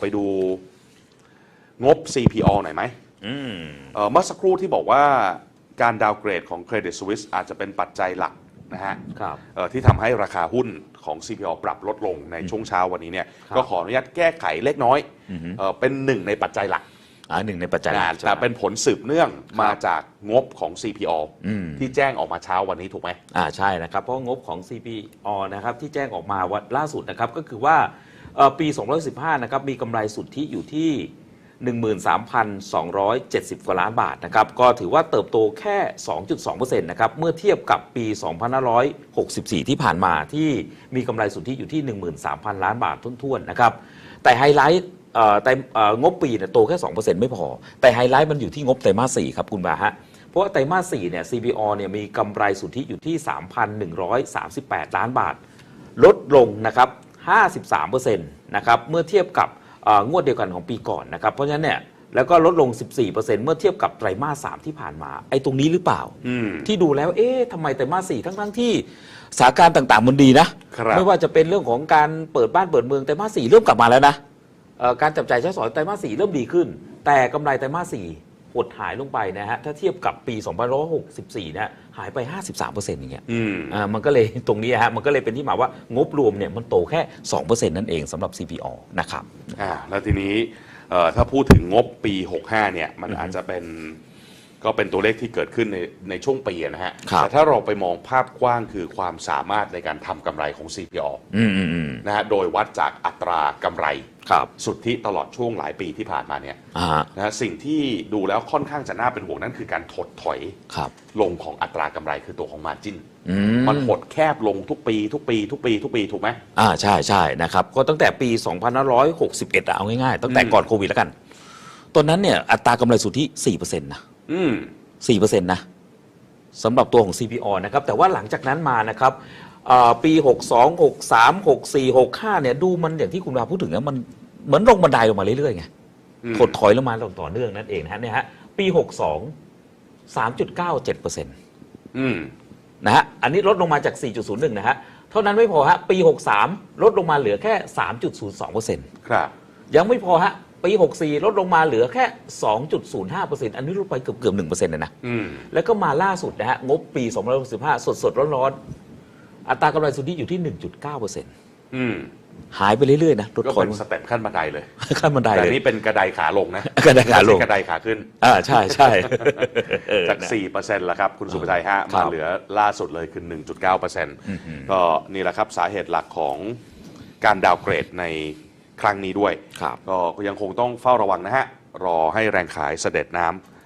ไปดูงบ CPO หน่อยไหมอืมเอ่อเมื่อสักครู่ที่บอกว่าการดาวเกรดของ Credit Suisse อาจจะเป็นปัจจัยหลักนะฮะครับ เอ่อที่ทำให้ราคาหุ้นของ CPO ปรับลดลงในช่วงเช้าวันนี้เนี่ยครับ ก็ขออนุญาตแก้ไขเล็กน้อยอือฮึ เอ่อเป็นหนึ่งในปัจจัยหลักอ่าหนึ่งในปัจจัยหลันะกใช่ไหม แต่เป็นผลสืบเนื่องครับมาจากงบของ CPO อืม ที่แจ้งออกมาเช้าวันนี้ถูกไหม อ่าใช่นะครับ เพราะงบของ CPO นะครับที่แจ้งออกมาวันล่าสุดนะครับก็คือว่าเอ่อ ปี 2015 นะครับ มีกำไรสุทธิอยู่ที่ 13,270 กว่าล้านบาทนะครับ ก็ถือว่าเติบโตแค่ 2.2%นะครับ เมื่อเทียบกับปี 2564 ที่ผ่านมาที่มีกำไรสุทธิอยู่ที่ 13,000 ล้านบาททุ่นๆนะครับ แต่ไฮไลท์แต่งบปีเนี่ยโตแค่ 2%ไม่พอ แต่ไฮไลท์มันอยู่ที่งบไตรมาส4ครับคุณบาฮะเพราะว่าไตรมาส4เนี่ย CPO เนี่ยมีกำไรสุทธิอยู่ที่ 3,138 ล้านบาท ลดลงนะครับ 53%นะครับเมื่อเทียบกับเอ่องวดเดียวกันของปีก่อนนะครับเพราะฉะนั้นเนี่ยแล้วก็ลดลง 14%เมื่อเทียบกับไตรมาส3ที่ผ่านมา ไอ้ตรงนี้หรือเปล่าอืมที่ดูแล้ว เอ๊ะทำไมไตรมาส4ทั้งทั้งๆที่สถานการณ์ต่าง ๆ มันดีนะครับไม่ว่าจะเป็นเรื่องของการเปิดบ้านเปิดเมืองไตรมาส4เริ่มกลับมาแล้วนะเอ่อการจับจ่ายใช้สอยไตรมาส4เริ่มดีขึ้น แต่กำไรไตรมาส4 หดหายลงไปนะฮะถ้าเทียบกับปี 2564 นะหายไป 53%อย่างเงี้ยอืมอ่ามันก็เลยตรงนี้ฮะมันก็เลยเป็นที่มาว่างบรวมเนี่ยมันโตแค่ 2%นั่นเองสำหรับ CPO นะครับอ่าแล้วทีนี้เอ่อถ้าพูดถึงงบปี 65 เนี่ยมันอาจจะเป็น ก็เป็นตัวเลขที่เกิดขึ้นในในช่วงปีอะนะฮะ ครับ แต่ถ้าเราไปมองภาพกว้างคือความสามารถในการทำกำไรของ CPO อืมอืมอืมนะฮะ โดยวัดจากอัตรากำไร ครับสุทธิตลอดช่วงหลายปีที่ผ่านมาเนี่ยอ่าฮะนะฮะสิ่งที่ดูแล้วค่อนข้างจะน่าเป็นห่วงนั่นคือการถดถอยครับ ลงของอัตรากำไรคือตัวของมาจินอืมันหดแคบลงทุกปี ทุกปี ทุกปี ทุกปีถูกไหม อ่าใช่ใช่นะครับ ก็ตั้งแต่ปี 2561อะเอาง่ายๆ ตั้งแต่อืม ก่อนโควิดแล้วกัน ตอนนั้นเนี่ยอัตรากำไรสุทธิ4%นะ อืม4%นะสำหรับตัวของ CPO นะครับ แต่ว่าหลังจากนั้นมานะครับเอ่อปี 62 63 64 65 เนี่ย ดูมันอย่างที่คุณวาพูดถึงนะมันเหมือนลงบันไดลงมาเรื่อยๆไงอืมถดถอยลงมาต่อเนื่องนั่นเองนะฮะเนี่ยฮะปี 62 3.97%นอืมะฮะ อันนี้ลดลงมาจาก 4.01 นะฮะ เท่านั้นไม่พอฮะ ปี 63 ลดลงมาเหลือแค่ 3.02%ครับ ยังไม่พอฮะ ปี 64 ลดลงมาเหลือแค่ 2.05%อันนี้ลดไปเกือบเกือบ1%เลยนะอืม แล้วก็มาล่าสุดนะฮะงบปี2065 สดสดๆร้อนๆอัตรากำไรสุทธิอยู่ที่ 1.9%อืม หายไปเรื่อยๆนะลดก็ถอยเป็นลงสเต็ปขั้นบันไดเลย ขั้นบันไดแต่เลย นี่เป็นกระไดขาลงนะกระไดขาลง ไม่ใช่กระไดขาขึ้น อ่าใช่ใช่เออจากนะ4%แล้วครับ คุณสุภชัยฮะ ครัมาบเหลือล่าสุดเลยคือ 1.9%ก็นี่แหละครับ สาเหตุหลักของการดาวน์เกรดใน ครั้งนี้ด้วย ครับ ก็ยังคงต้องเฝ้าระวังนะฮะ รอให้แรงขายเสด็จน้ำ